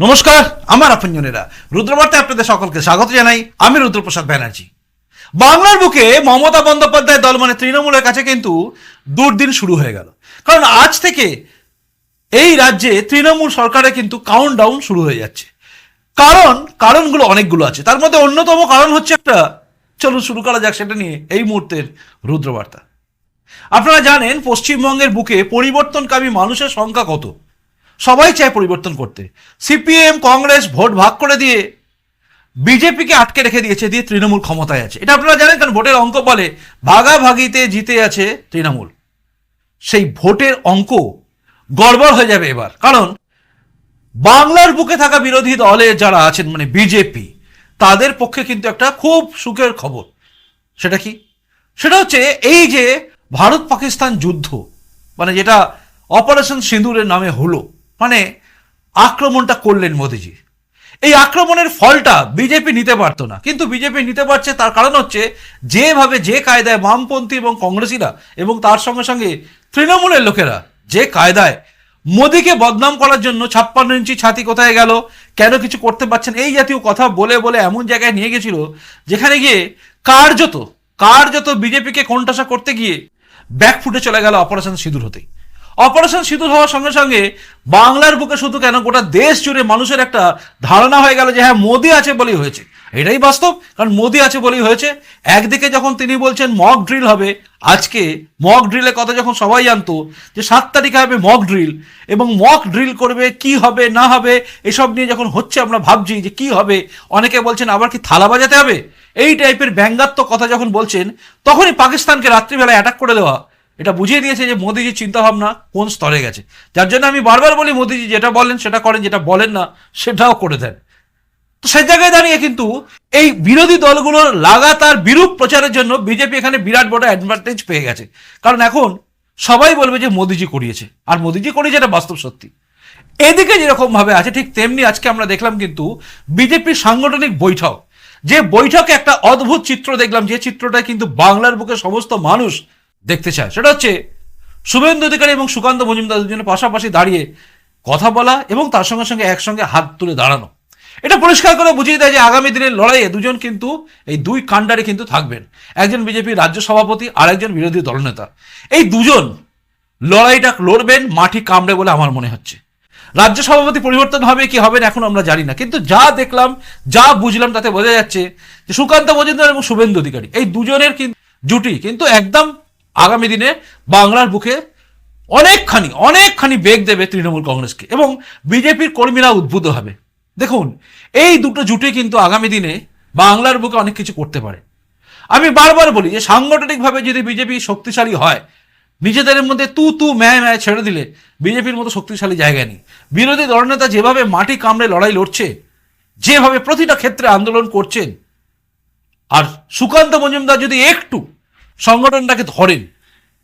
নমস্কার, আমার আপনজনেরা। রুদ্রবার্তায় আপনাদের সকলকে স্বাগত জানাই। আমি রুদ্রপ্রসাদ ব্যানার্জি। বাংলার বুকে মমতা বন্দ্যোপাধ্যায় দল মানে তৃণমূলের কাছে কিন্তু দুর্দিন শুরু হয়ে গেল। কারণ আজ থেকে এই রাজ্যে তৃণমূল সরকারে কিন্তু কাউন্ট ডাউন শুরু হয়ে যাচ্ছে। কারণ, কারণগুলো অনেকগুলো আছে। তার মধ্যে অন্যতম কারণ হচ্ছে একটা। চলুন শুরু করা যাক সেটা নিয়ে এই মুহূর্তের রুদ্রবার্তা। আপনারা জানেন, পশ্চিমবঙ্গের বুকে পরিবর্তনকামী মানুষের সংখ্যা কত? সবাই চায় পরিবর্তন করতে। সিপিএম, কংগ্রেস ভোট ভাগ করে দিয়ে বিজেপিকে আটকে রেখে দিয়েছে, দিয়ে তৃণমূল ক্ষমতায় আছে। এটা আপনারা জানেন, কারণ ভোটের অঙ্ক বলে, ভাগাভাগিতে জিতে আছে তৃণমূল। সেই ভোটের অঙ্ক গড়বড় হয়ে যাবে এবার। কারণ বাংলার বুকে থাকা বিরোধী দলে যারা আছেন মানে বিজেপি, তাদের পক্ষে কিন্তু একটা খুব সুখের খবর। সেটা কি? সেটা হচ্ছে এই যে ভারত পাকিস্তান যুদ্ধ মানে যেটা অপারেশন সিঁদুরের নামে হলো মানে আক্রমণটা করলেন মোদিজি। এই আক্রমণের ফলটা বিজেপি নিতে পারতো না। কিন্তু বিজেপি নিতে পারছে তার কারণ হচ্ছে যেভাবে যে কায়দায় বামপন্থী এবং কংগ্রেসিরা এবং তার সঙ্গে সঙ্গে তৃণমূলের লোকেরা যে কায়দায় মোদিকে বদনাম করার জন্য ছাপ্পান্ন ইঞ্চি ছাতি কোথায় গেল, কেন কিছু করতে পারছেন, এই জাতীয় কথা বলে বলে এমন জায়গায় নিয়ে গেছিল যেখানে গিয়ে কার্যত কার্যত বিজেপিকে কোণঠাসা করতে গিয়ে ব্যাক ফুটে চলে গেল অপারেশন সিঁদুর হতেই। অপারেশন সিঁদুর হওয়ার সঙ্গে সঙ্গে বাংলার বুকে শুধু কেন গোটা দেশ জুড়ে মানুষের একটা ধারণা হয়ে গেল যে হ্যাঁ মোদি আছে বলেই হয়েছে। এটাই বাস্তব, কারণ মোদি আছে বলেই হয়েছে। একদিকে যখন তিনি বলছেন মক ড্রিল হবে, আজকে মক ড্রিলের কথা যখন সবাই জানতো, যে সাত তারিখে হবে মক ড্রিল এবং মক ড্রিল করবে, কি হবে, না হবে, এসব নিয়ে যখন হচ্ছে আমরা ভাবছি যে কি হবে, অনেকে বলছেন আবার কি থালা বাজাতে হবে? এই টাইপের ব্যঙ্গাত্মক কথা যখন বলছেন, তখনই পাকিস্তানকে রাত্রিবেলায় অ্যাটাক করে দেওয়া এটা বুঝিয়ে দিয়েছে যে মোদিজির চিন্তাভাবনা কোন স্তরে গেছে। যার জন্য আমি বারবার বলি, মোদিজি যেটা বলেন, সেটা করেন, যেটা বলেন না, সেটাও করে দেন। তো সেই জায়গায় দাঁড়িয়ে কিন্তু এই বিরোধী দলগুলোর লাগাতার বিরূপ প্রচারের জন্য বিজেপি এখানে বিরাট বড় অ্যাডভান্টেজ পেয়ে গেছে। কারণ এখন সবাই বলবে যে মোদিজি করিয়েছে। আর মোদিজি করিয়েছে এটা বাস্তব সত্যি। এদিকে যেরকম ভাবে আছে, ঠিক তেমনি আজকে আমরা দেখলাম কিন্তু বিজেপির সাংগঠনিক বৈঠক। যে বৈঠকে একটা অদ্ভুত চিত্র দেখলাম, যে চিত্রটা কিন্তু বাংলার বুকে সমস্ত মানুষ দেখতে চায়। সেটা হচ্ছে শুভেন্দু অধিকারী এবং সুকান্ত মজুমদার দুজনের পাশাপাশি দাঁড়িয়ে কথা বলা এবং তার সঙ্গে সঙ্গে একসঙ্গে হাত তুলে দাঁড়ানো। এটা পরিষ্কার করে বুঝিয়ে দেয় যে আগামী দিনের লড়াইয়ে দুজন কিন্তু, এই দুই কাণ্ডারে কিন্তু থাকবেন। একজন বিজেপির রাজ্য সভাপতি আর একজন বিরোধী দলনেতা। এই দুজন লড়াইটা লড়বেন, মাটি কামড়ে বলে আমার মনে হচ্ছে। রাজ্য সভাপতি পরিবর্তন হবে কি হবে না এখন আমরা জানি না। কিন্তু যা দেখলাম, যা বুঝলাম তাতে বোঝা যাচ্ছে যে সুকান্ত মজুমদার এবং শুভেন্দু অধিকারী, এই দুজনের কিন্তু জুটি কিন্তু একদম আগামী দিনে বাংলার বুকে অনেকখানি অনেকখানি বেগ দেবে তৃণমূল কংগ্রেসকে এবং বিজেপির কর্মীরা উদ্বুদ্ধ হবে। দেখুন, এই দুটো জুটি কিন্তু আগামী দিনে বাংলার বুকে অনেক কিছু করতে পারে। আমি বারবার বলি যে সাংগঠনিকভাবে যদি বিজেপি শক্তিশালী হয়, নিজেদের মধ্যে তু তু ম্যায় ম্যায় ছেড়ে দিলে বিজেপির মতো শক্তিশালী জায়গা নেই। বিরোধী দলনেতা যেভাবে মাটি কামড়ে লড়াই লড়ছে, যেভাবে প্রতিটা ক্ষেত্রে আন্দোলন করছেন, আর সুকান্ত মজুমদার যদি একটু সংগঠনটাকে ধরেন,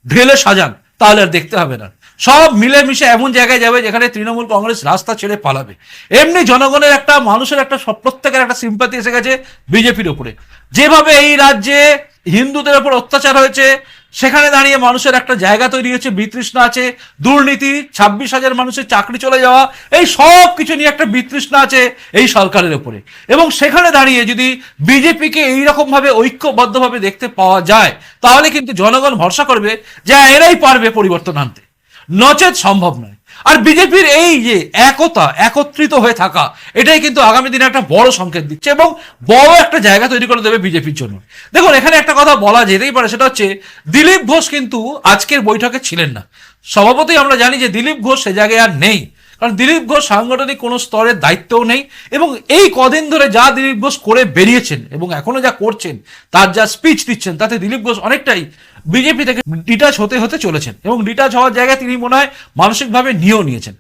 ঢেলে সাজান, তাহলে আর দেখতে হবে না। সব মিলেমিশে এমন জায়গায় যাবে যেখানে তৃণমূল কংগ্রেস রাস্তা ছেড়ে পালাবে। এমনি জনগণের একটা, মানুষের একটা সব- প্রত্যেকের একটা সিম্পাতি এসে গেছে বিজেপির ওপরে। যেভাবে এই রাজ্যে হিন্দুদের উপর অত্যাচার হয়েছে সেখানে দাঁড়িয়ে মানুষের একটা জায়গা তৈরি হচ্ছে বিতৃষ্ণা আছে, দুর্নীতি, ছাব্বিশ হাজার মানুষের চাকরি চলে যাওয়া, এই সব কিছু নিয়ে একটা বিতৃষ্ণা আছে এই সরকারের উপরে। এবং সেখানে দাঁড়িয়ে যদি বিজেপিকে এইরকমভাবে ঐক্যবদ্ধভাবে দেখতে পাওয়া যায়, তাহলে কিন্তু জনগণ ভরসা করবে যে এরাই পারবে পরিবর্তন আনতে। নচেত সম্ভব নয়। আর বিজেপির এই যে একতা, একত্রিত হয়ে থাকা, এটাই কিন্তু আগামী দিনে একটা বড় সংকেত দিচ্ছে এবং বড় একটা জায়গা তৈরি করে দেবে বিজেপির জন্য। দেখুন, এখানে একটা কথা বলা যেতেই পারে, সেটা হচ্ছে দিলীপ ঘোষ কিন্তু আজকের বৈঠকে ছিলেন না। সভাপতি আমরা জানি যে দিলীপ ঘোষ সে জায়গায় আর নেই। কারণ দিলীপ ঘোষ সাংগঠনিক কোনো স্তরের দায়িত্বও নেই এবং এই কদিন ধরে যা দিলীপ ঘোষ করে বেরিয়েছেন এবং এখনও যা করছেন, তার যা স্পিচ দিচ্ছেন, তাতে দিলীপ ঘোষ অনেকটাই বিজেপি থেকে ডিটাচ হতে হতে চলেছেন এবং ডিটাচ হওয়ার জায়গায় তিনি মনে হয় মানসিকভাবে নিয়েও নিয়েছেন।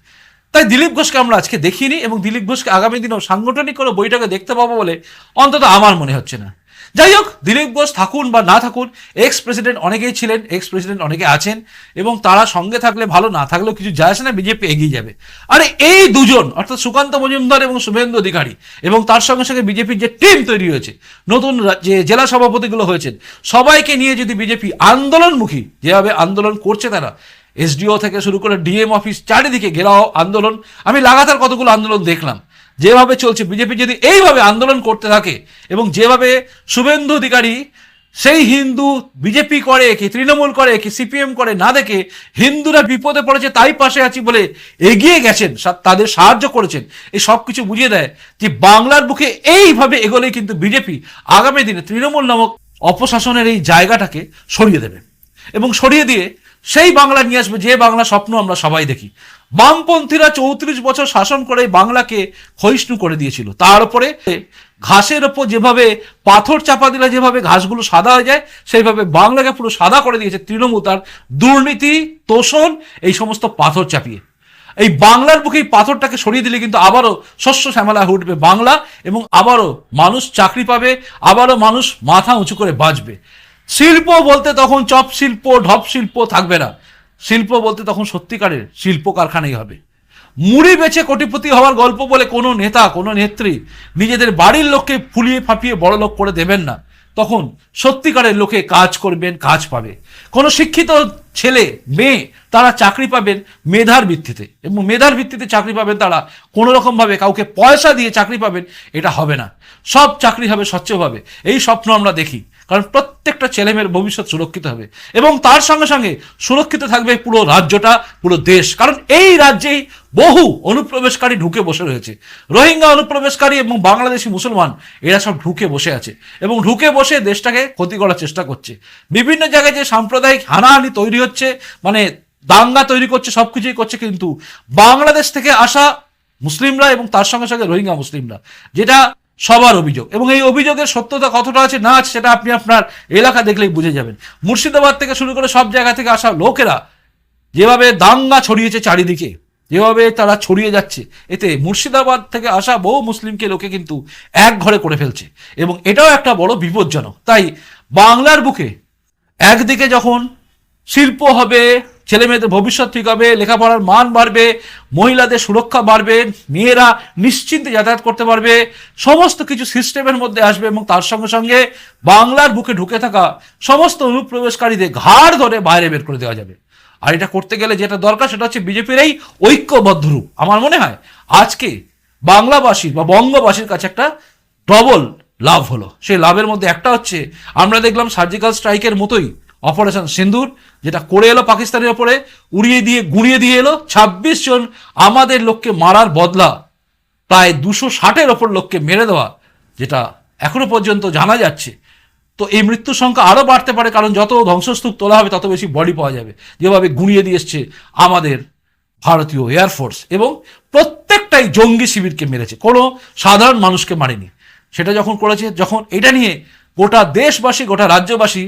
তাই দিলীপ ঘোষকে আমরা আজকে দেখিনি এবং দিলীপ ঘোষকে আগামী দিনেও সাংগঠনিক কোনো বৈঠকে দেখতে পাবো বলে অন্তত আমার মনে হচ্ছে না। যাই হোক, দিলীপ ঘোষ থাকুন বা না থাকুন এক্স প্রেসিডেন্ট অনেকেই ছিলেন এক্স প্রেসিডেন্ট অনেকে আছেন, এবং তারা সঙ্গে থাকলে ভালো, না থাকলেও কিছু যায় আসে না, বিজেপি এগিয়ে যাবে। আরে এই দুজন, অর্থাৎ সুকান্ত মজুমদার এবং শুভেন্দু অধিকারী, এবং তার সঙ্গে সঙ্গে বিজেপির যে টিম তৈরি হয়েছে, নতুন যে জেলা সভাপতিগুলো হয়েছেন, সবাইকে নিয়ে যদি বিজেপি আন্দোলনমুখী, যেভাবে আন্দোলন করছে তারা, এসডিও থেকে শুরু করে ডিএম অফিস চারিদিকে ঘেরাও আন্দোলন, আমি লাগাতার কতগুলো আন্দোলন দেখলাম। যেভাবে চলছে বিজেপি যদি এইভাবে আন্দোলন করতে থাকে এবং যেভাবে শুভেন্দু অধিকারী সেই হিন্দু বিজেপি করে কি তৃণমূল করে কি সিপিএম করে, না দেখে হিন্দুরা বিপদে পড়েছে, তাই পাশে আছি বলে এগিয়ে গেছেন তাদের সাহায্য করেছেন, এই সব কিছু বুঝিয়ে দেয় যে বাংলার বুকে এইভাবে এগোলেই কিন্তু বিজেপি আগামী দিনে তৃণমূল নামক অপশাসনের এই জায়গাটাকে সরিয়ে দেবে। এবং সরিয়ে দিয়ে সেই বাংলা নিয়ে আসবে, যে বাংলা স্বপ্ন আমরা সবাই দেখি। বামপন্থীরা চৌত্রিশ বছর শাসন করে বাংলাকে ক্ষয়িষ্ণু করে দিয়েছিল। তার উপরে ঘাসের ওপর যেভাবে পাথর চাপা দিলে, যেভাবে ঘাসগুলো সাদা হয়ে যায়, সেইভাবে বাংলাকে পুরো সাদা করে দিয়েছে তৃণমূল, তার দুর্নীতি, তোষণ, এই সমস্ত পাথর চাপিয়ে। এই বাংলার বুকে এই পাথরটাকে সরিয়ে দিলে কিন্তু আবারও শস্য শ্যামলা হয়ে উঠবে বাংলা এবং আবারও মানুষ চাকরি পাবে, আবারও মানুষ মাথা উঁচু করে বাঁচবে। শিল্প বলতে তখন চপ শিল্প, ঢপ শিল্প থাকবে না। শিল্প বলতে তখন সত্যিকারের শিল্প কারখানাই হবে। মুড়ি বেচে কোটিপতি হওয়ার গল্প বলে কোনো নেতা, কোনো নেত্রী নিজেদের বাড়ির লোককে ফুলিয়ে ফাঁপিয়ে বড় লোক করে দেবেন না। তখন সত্যিকারের লোকে কাজ করবেন, কাজ পাবে। কোনো শিক্ষিত ছেলে, মেয়ে তারা চাকরি পাবেন মেধার ভিত্তিতে এবং মেধার ভিত্তিতে চাকরি পাবেন তারা কোনো রকমভাবে কাউকে পয়সা দিয়ে চাকরি পাবেন, এটা হবে না। সব চাকরি হবে স্বচ্ছভাবে। এই স্বপ্ন আমরা দেখি। কারণ প্রত্যেকটা ছেলেমেয়ের ভবিষ্যৎ সুরক্ষিত হবে। এবং তার সঙ্গে সঙ্গে সুরক্ষিত থাকবে পুরো রাজ্যটা, পুরো দেশ। কারণ এই রাজ্যেই বহু অনুপ্রবেশকারী ঢুকে বসে রয়েছে। রোহিঙ্গা অনুপ্রবেশকারী এবং বাংলাদেশি মুসলমান, এরা সব ঢুকে বসে আছে। এবং ঢুকে বসে দেশটাকে ক্ষতি করার চেষ্টা করছে। বিভিন্ন জায়গায় যে সাম্প্রদায়িক হানাহানি তৈরি হচ্ছে মানে দাঙ্গা তৈরি করছে সব কিছুই করছে, কিন্তু বাংলাদেশ থেকে আসা মুসলিমরা এবং তার সঙ্গে সঙ্গে রোহিঙ্গা মুসলিমরা, যেটা সবার অভিযোগ। এবং এই অভিযোগের সত্যতা কতটা আছে না আছে সেটা আপনি আপনার এলাকা দেখলেই বুঝে যাবেন। মুর্শিদাবাদ থেকে শুরু করে সব জায়গা থেকে আসা লোকেরা যেভাবে দাঙ্গা ছড়িয়েছে চারিদিকে, যেভাবে তারা ছড়িয়ে যাচ্ছে, এতে মুর্শিদাবাদ থেকে আসা বহু মুসলিমকে লোকে কিন্তু এক ঘরে করে ফেলছে। এবং এটাও একটা বড় বিপজ্জনক। তাই বাংলার বুকে একদিকে যখন শিল্প হবে ছেলে মেয়েদের ভবিষ্যৎ ঠিক হবে, লেখাপড়ার মান বাড়বে, মহিলাদের সুরক্ষা বাড়বে, মেয়েরা নিশ্চিন্তে যাতায়াত করতে পারবে, সমস্ত কিছু সিস্টেমের মধ্যে আসবে এবং তার সঙ্গে সঙ্গে বাংলার বুকে ঢুকে থাকা সমস্ত অনুপ্রবেশকারীদের ঘাড় ধরে বাইরে বের করে দেওয়া যাবে। আর এটা করতে গেলে যেটা দরকার সেটা হচ্ছে বিজেপির এই ঐক্যবদ্ধ রূপ। আমার মনে হয় আজকে বাংলাবাসীর বা বঙ্গবাসীর কাছে একটা ডবল লাভ হলো। সেই লাভের মধ্যে একটা হচ্ছে, আমরা দেখলাম সার্জিক্যাল স্ট্রাইকের মতোই অপারেশন সিন্দুর, যেটা করে এলো পাকিস্তানের ওপরে, উড়িয়ে দিয়ে, গুঁড়িয়ে দিয়ে এলো, ছাব্বিশ জন আমাদের লোককে মারার বদলা, প্রায় দুশো ষাটের ওপর লোককে মেরে দেওয়া, যেটা এখনও পর্যন্ত জানা যাচ্ছে। তো এই মৃত্যুর সংখ্যা আরও বাড়তে পারে, কারণ যত ধ্বংসস্তূপ তোলা হবে, তত বেশি বডি পাওয়া যাবে। যেভাবে গুঁড়িয়ে দিয়ে এসছে আমাদের ভারতীয় এয়ারফোর্স এবং প্রত্যেকটাই জঙ্গি শিবিরকে মেরেছে। কোনো সাধারণ মানুষকে মারেনি। সেটা যখন করেছে, যখন এটা নিয়ে গোটা দেশবাসী, গোটা রাজ্যবাসী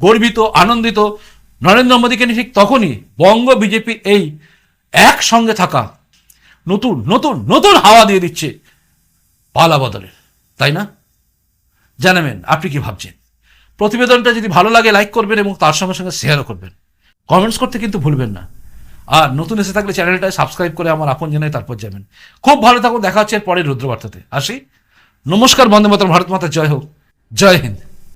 গর্বিত, আনন্দিত। নরেন্দ্র মোদীকে নিয়ে ঠিক তখনই বঙ্গ বিজেপি এই একসঙ্গে থাকা নতুন নতুন নতুন হাওয়া দিয়ে দিচ্ছে পালা বদলের তাই না? জানাবেন, আপনি কি ভাবছেন? প্রতিবেদনটা যদি ভালো লাগে লাইক করবেন এবং তার সঙ্গে সঙ্গে শেয়ারও করবেন। কমেন্টস করতে কিন্তু ভুলবেন না। আর নতুন এসে থাকলে চ্যানেলটা সাবস্ক্রাইব করে আমার আপন জানাই তারপর যাবেন। খুব ভালো থাকুন, দেখা হচ্ছে পরের রুদ্রবার্তাতে। আসি। নমস্কার, বন্দে মাতরম, ভারত মাতা, জয় হোক। জয় হিন্দ।